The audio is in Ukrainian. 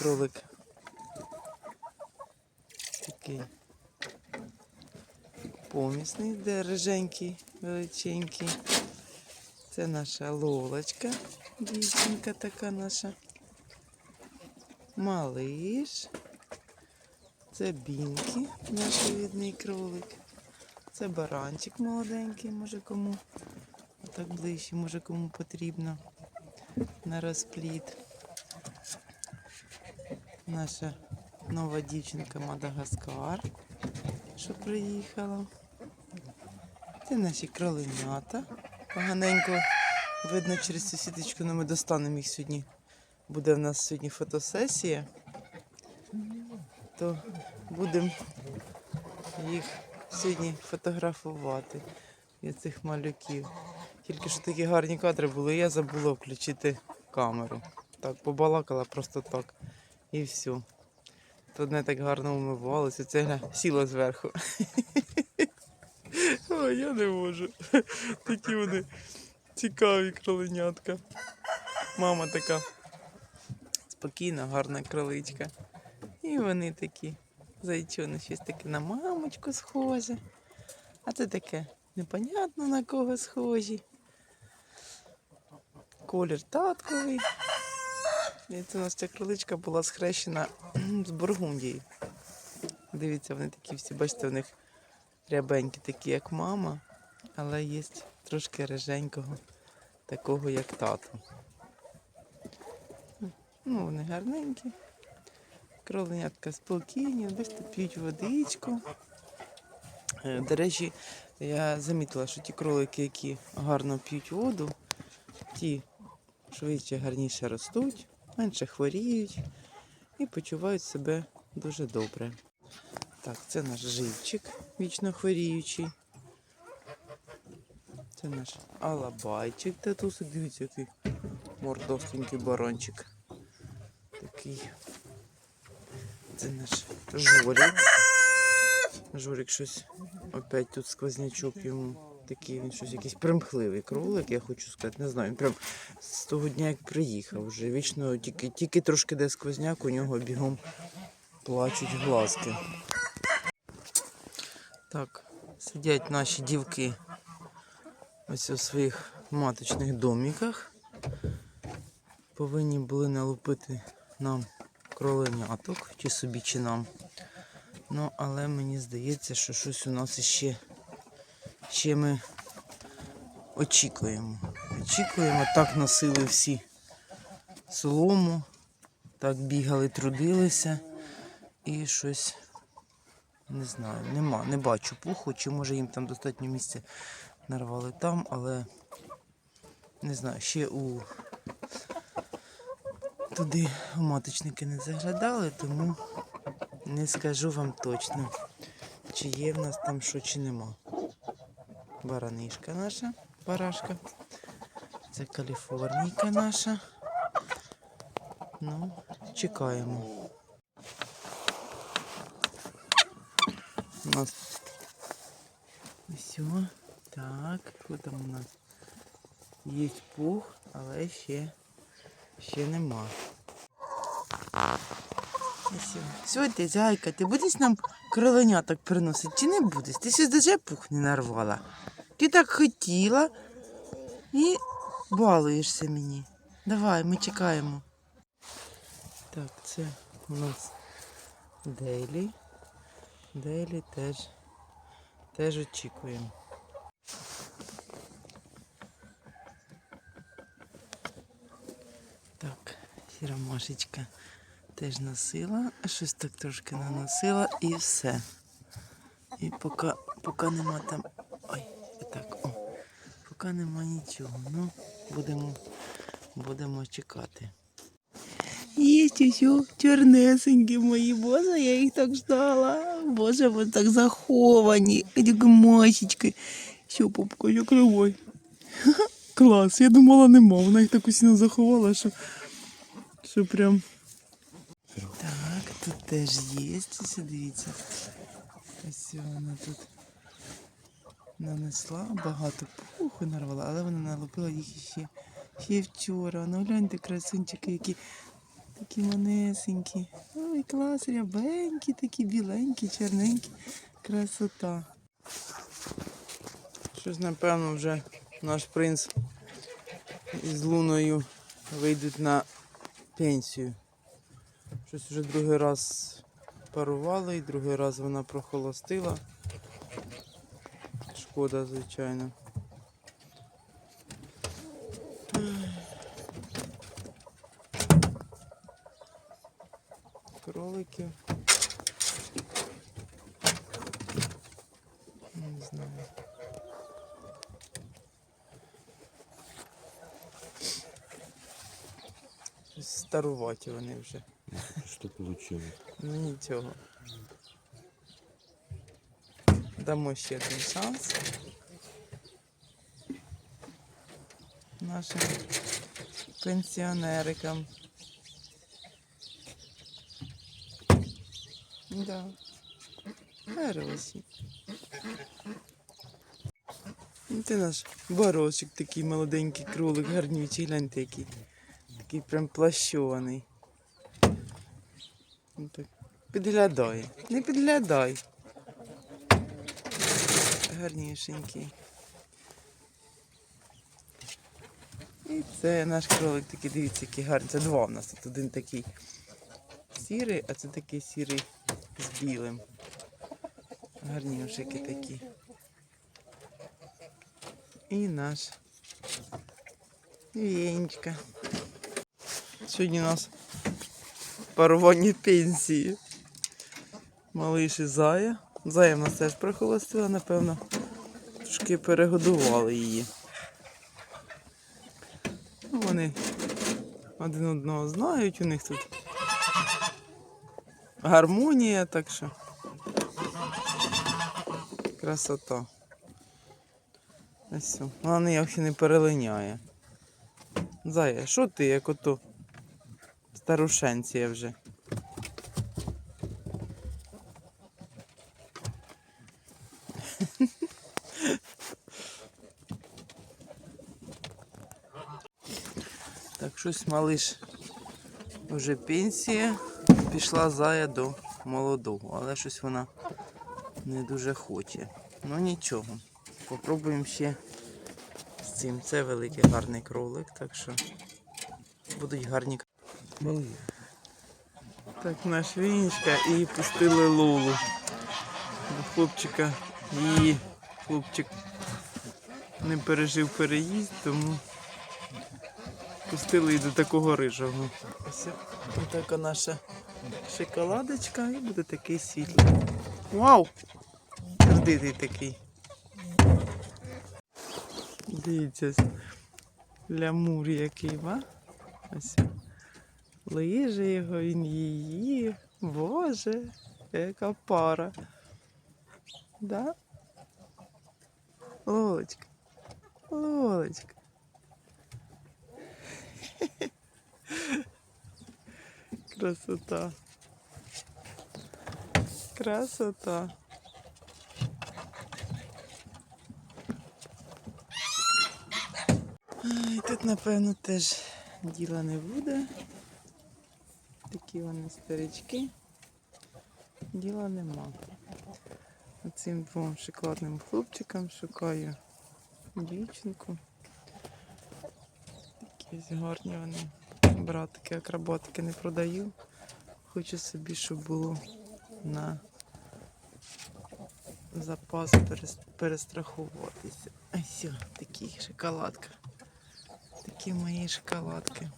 кролик. Такий помісний, де риженький, величенький. Це наша лолочка, дівчинка така наша. Малиш. Це бінки, наш рідний кролик. Це баранчик молоденький, може кому так ближче, може кому потрібно на розпліт. Наша нова дівчинка Мадагаскар, що приїхала. Це наші кроленята. Поганенько видно через цю але ми достанемо їх сьогодні. Буде в нас сьогодні фотосесія. То будемо їх сьогодні фотографувати і цих малюків. Тільки що такі гарні кадри були, я забула включити камеру. Так, побалакала просто так. І все. То одне так гарно умивалося, це гля, сіло зверху. Ой, я не можу. Такі вони цікаві кроленятка. Мама така спокійна, гарна кроличка. І вони такі зайчони, щось таке на мамочку схоже. А це таке непонятно на кого схожі. Колір татковий. І це у нас ця кроличка була схрещена з Бургундії. Дивіться, вони такі всі, бачите, у них рябенькі, такі, як мама, але є трошки риженького, такого, як тато. Ну, вони гарненькі. Кроленятка спокійні, бачите, п'ють водичку. Е, До речі, я замітила, що ті кролики, які гарно п'ють воду, ті швидше гарніше ростуть, менше хворіють і почувають себе дуже добре. Так, це наш живчик, вічно хворіючий. Це наш алабайчик татусик. Дивіться, який мордостенький баранчик. Такий. Це наш жорик. Жорик щось опять тут сквознячок йому. Такий він щось якийсь примхливий кролик, я хочу сказати. Не знаю. Він прям з того дня, як приїхав вже. Вічно тільки, тільки трошки де сквозняк, у нього бігом плачуть глазки. Так, сидять наші дівки ось у своїх маточних доміках. Повинні були налупити нам кроленяток, чи собі, чи нам. Ну, але мені здається, що щось у нас іще ще ми очікуємо. Очікуємо, так носили всі солому, так бігали, трудилися і щось не знаю, нема, не бачу пуху, чи може їм там достатньо місця нарвали там, але не знаю, ще у туди у маточники не заглядали, тому не скажу вам точно, чи є в нас там що, чи нема. Баранишка наша, барашка. Це Каліфорнійка наша. Ну, чекаємо. У нас все. Так, що там у нас? Є пух, але ще, ще нема. Все. Сьогодні, зайка, ти будеш нам кроленяток приносити чи не будеш? Ти ще даже пух не нарвала. Ти так хотіла і балуєшся мені. Давай, ми чекаємо. Так, це у нас Дейлі. Дейлі теж, теж очікуємо. Так, сіра Машечка теж носила, щось так трошки наносила і все. І поки, поки нема там. Ой, так, о. Поки нема нічого. Ну, будемо, будемо чекати. Є все, чорнесенькі мої, боже, я їх так ждала. Боже, ви так заховані. Такі мачечки. Що, попко, що кривой. Клас, я думала нема. Вона їх так усіно заховала, що, що прям. Так, тут теж є. Дивіться. Ось вона тут нанесла, багато пуху нарвала, але вона налупила їх ще, ще вчора. Ну гляньте, красунчики, які Такі манесенькі. Ой, клас, рябенькі, такі біленькі, чорненькі. Красота. Щось, напевно, вже наш принц із луною вийдуть на пенсію. Щось вже другий раз парували і другий раз вона прохолостила. Шкода, звичайно. Кроликів. Не знаю. Старуваті вони вже. Что получилось? Ну нічого. Дамо ще один шанс. Нашим пенсіонерикам. Да. Ну, Ти наш барошик такий молоденький кролик, гарнючий, гляньте який. Такий прям плащований. Ну. Підглядай. Не підглядай. Гарнішенький. І це наш кролик такий, дивіться, який гарний. Це два в нас. Тут один такий сірий, а це такий сірий з білим. Гарнішики такі. І наш Венечка. Сьогодні у нас парування пенсії. Малиш і Зая. Зая в нас теж прихолостила, напевно. Трошки перегодували її. Ну, вони один одного знають, у них тут гармонія, так що красота. Ось. Вона ніяк не перелиняє. Зая, що ти, як ото старушенція вже? Щось малиш вже пенсія. Пішла зая до молодого, але щось вона не дуже хоче. Ну нічого. Попробуємо ще з цим. Це великий гарний кролик, так що будуть гарні. Малый. Так, наш Вінечка і пустили Лолу. До хлопчика її хлопчик не пережив переїзд, тому пустили її до такого рижого. Ось така наша шоколадочка і буде такий світлий. Вау! Сердитий такий. Дивіться, лямур який, ва? Ось. Лиже його, він її. Боже, яка пара. Да? Лолочка. Лолочка. Красота. Красота. Тут, напевно, теж діла не буде. Такі вони старички. Діла нема. Оцим двом шоколадним хлопчикам шукаю дівчинку. Такі гарні вони. Братики, акробатики не продаю. Хочу собі, щоб було на запас перес- перестраховуватися. Ось, такі шоколадка. Такі мої шоколадки.